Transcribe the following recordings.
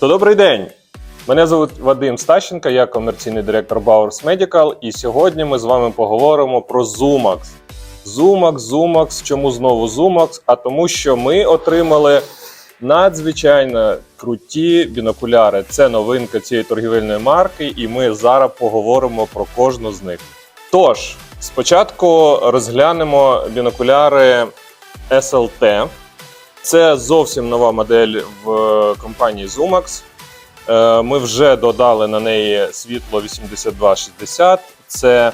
То добрий день! Мене звуть Вадим Стащенко, я комерційний директор Bowers Medical, і сьогодні ми з вами поговоримо про Zumax. Zumax, Zumax. Чому знову Zumax? А тому, що ми отримали надзвичайно круті бінокуляри. Це новинка цієї торгівельної марки, і ми зараз поговоримо про кожну з них. Тож, спочатку розглянемо бінокуляри SLT. Це зовсім нова модель в компанії Zumax. Е, Ми вже додали на неї світло 8260. Це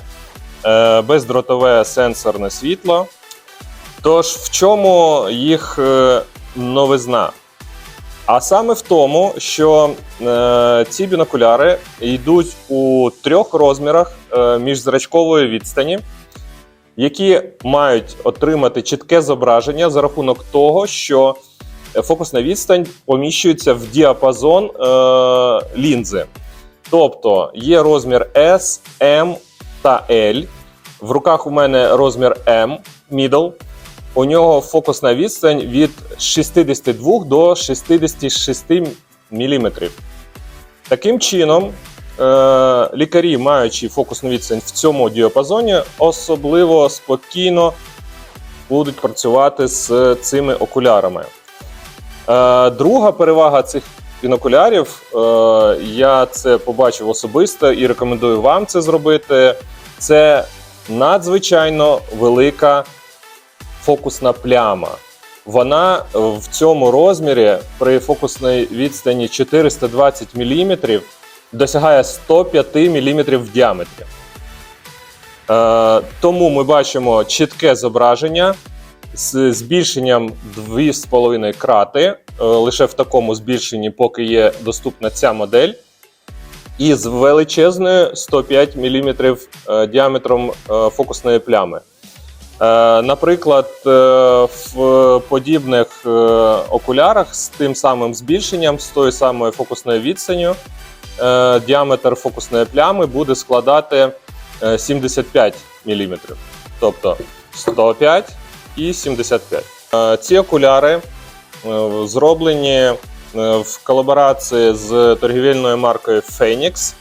е, бездротове сенсорне світло. Тож, в чому їх е, новизна? А саме в тому, що е, ці бінокуляри йдуть у трьох розмірах е, міжзрачкової відстані, які мають отримати чітке зображення за рахунок того, що фокусна відстань поміщується в діапазон е, лінзи. Тобто є розмір S, M та L. В руках у мене розмір M, middle. У нього фокусна відстань від 62 до 66 мм. Таким чином, е, лікарі, маючи фокусну відстань в цьому діапазоні, особливо спокійно будуть працювати з цими окулярами. Е, Друга перевага цих бінокулярів, е, я це побачив особисто і рекомендую вам це зробити. Це надзвичайно велика фокусна пляма. Вона в цьому розмірі при фокусній відстані 420 мм досягає 105 мм в діаметрі. Е, тому ми бачимо чітке зображення з збільшенням 2,5 крати, е, лише в такому збільшенні, поки є доступна ця модель, і з величезною 105 мм діаметром е, фокусної плями. Е, Наприклад, е, в подібних е, окулярах з тим самим збільшенням, з тою самою фокусною відстанню, е, діаметр фокусної плями буде складати е, 75 мм. Тобто 105 і 75. Е, Ці окуляри е, зроблені е, в колаборації з торгівельною маркою Phoenix.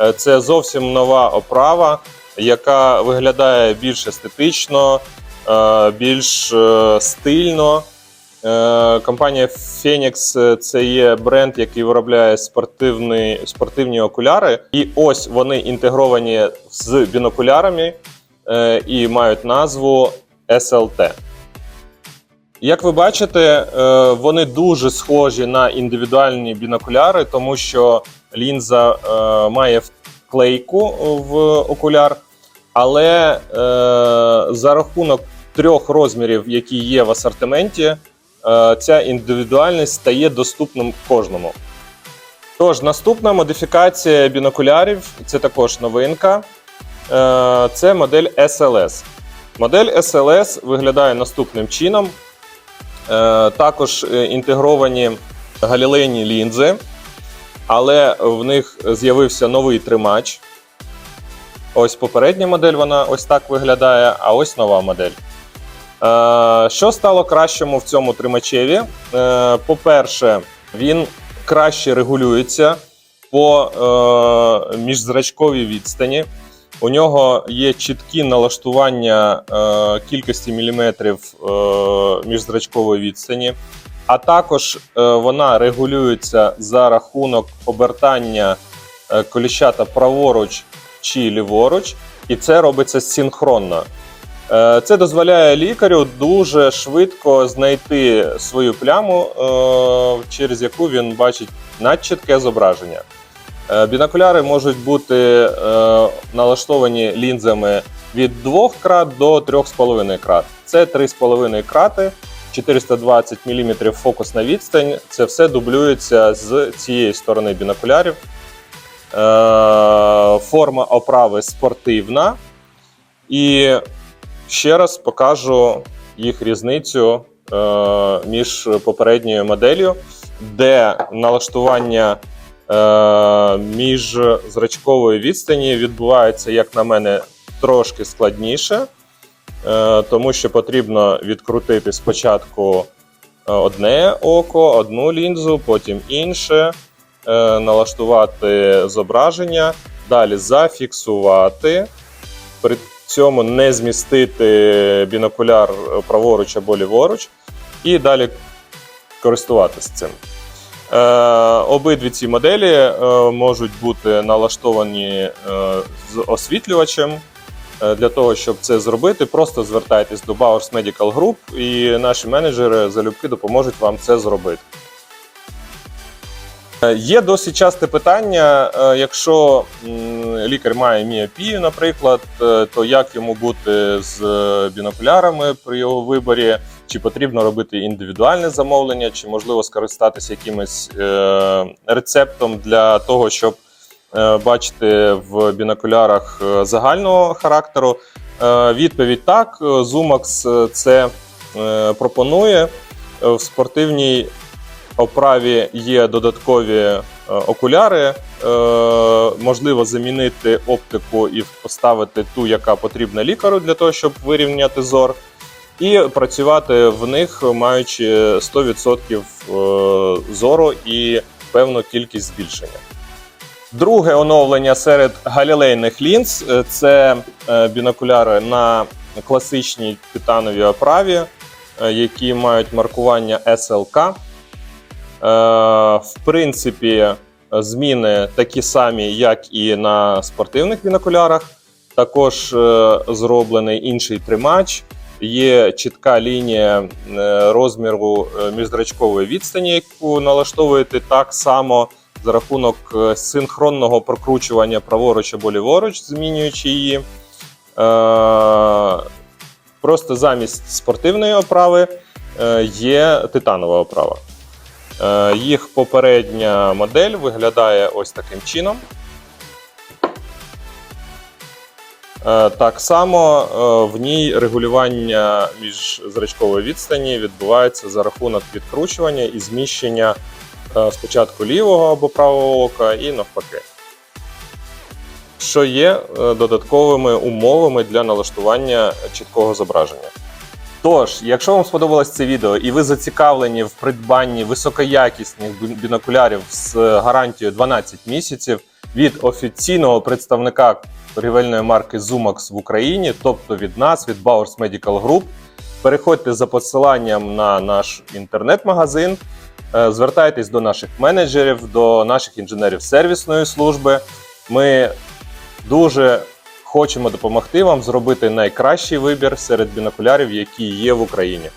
Е, Це зовсім нова оправа, яка виглядає більш естетично, е, більш е, стильно. Е, Компанія Phoenix е, це є бренд, який виробляє спортивні, спортивні окуляри. І ось вони інтегровані з бінокулярами е, і мають назву SLT. Як ви бачите, вони дуже схожі на індивідуальні бінокуляри, тому що лінза має вклейку в окуляр, але за рахунок трьох розмірів, які є в асортименті, ця індивідуальність стає доступним кожному. Тож, наступна модифікація бінокулярів це також новинка. Е, Це модель SLS. Модель SLS виглядає наступним чином. Е, Також е, інтегровані галілейні лінзи, але в них з'явився новий тримач. Ось попередня модель вона ось так виглядає, а ось нова модель. Е, Що стало кращому в цьому тримачеві? Е, По-перше, він краще регулюється по е, міжзрачковій відстані. У нього є чіткі налаштування кількості міліметрів міжзрачкової відстані, а також вона регулюється за рахунок обертання коліщата праворуч чи ліворуч, і це робиться синхронно. Е, Це дозволяє лікарю дуже швидко знайти свою пляму, е, через яку він бачить надчітке зображення. Е, Бінокуляри можуть бути налаштовані лінзами від 2 крат до 3,5 крат. Це 3,5 крати, 420 мм фокусна відстань. Це все дублюється з цієї сторони бінокулярів. Форма оправи спортивна. І ще раз покажу їх різницю е, між попередньою моделлю, де налаштування е, між зрачкової відстані відбувається, як на мене, трошки складніше, е, тому що потрібно відкрутити спочатку е, одне око, одну лінзу, потім інше. е, налаштувати зображення, далі зафіксувати, цьому не змістити бінокуляр праворуч або ліворуч, і далі користуватися цим. Е, обидві ці моделі е, можуть бути налаштовані е, з освітлювачем. Е, Для того, щоб це зробити, просто звертайтесь до Bowers Medical Group і наші менеджери залюбки допоможуть вам це зробити. Е, Є досить часте питання, е, якщо лікар має міопію, наприклад, е, то як йому бути з е, бінокулярами при його виборі, чи потрібно робити індивідуальне замовлення, чи можливо скористатися якимось е, рецептом для того, щоб бачити в бінокулярах загального характеру. Відповідь так, е, це пропонує. В спортивній оправі є додаткові е, окуляри. Е, можливо замінити оптику і поставити ту, яка потрібна лікарю для того, щоб вирівняти зор, і працювати в них, маючи 100% е, зору і певну кількість збільшення. Друге оновлення серед галілейних лінз е, це е, бінокуляри на класичній титановій оправі, е, які мають маркування SLK. Е, В принципі, зміни такі самі, як і на спортивних бінокулярах. Також е, зроблений інший тримач. Є чітка лінія е, розміру міжзрачкової відстані, яку налаштовуєте так само за рахунок синхронного прокручування праворуч або ліворуч, змінюючи її. Просто замість спортивної оправи є титанова оправа. Е, Їх попередня модель виглядає ось таким чином. Е, Так само е, в ній регулювання міжзрачкової відстані відбувається за рахунок відкручування і зміщення спочатку лівого або правого ока і навпаки. Що є додатковими умовами для налаштування чіткого зображення. Тож, якщо вам сподобалось це відео і ви зацікавлені в придбанні високоякісних бінокулярів з гарантією 12 місяців від офіційного представника торгівельної марки Zumax в Україні, тобто від нас, від Bowers Medical Group, переходьте за посиланням на наш інтернет-магазин, е, звертайтесь до наших менеджерів, до наших інженерів сервісної служби. Ми дуже хочемо допомогти вам зробити найкращий вибір серед бінокулярів, які є в Україні.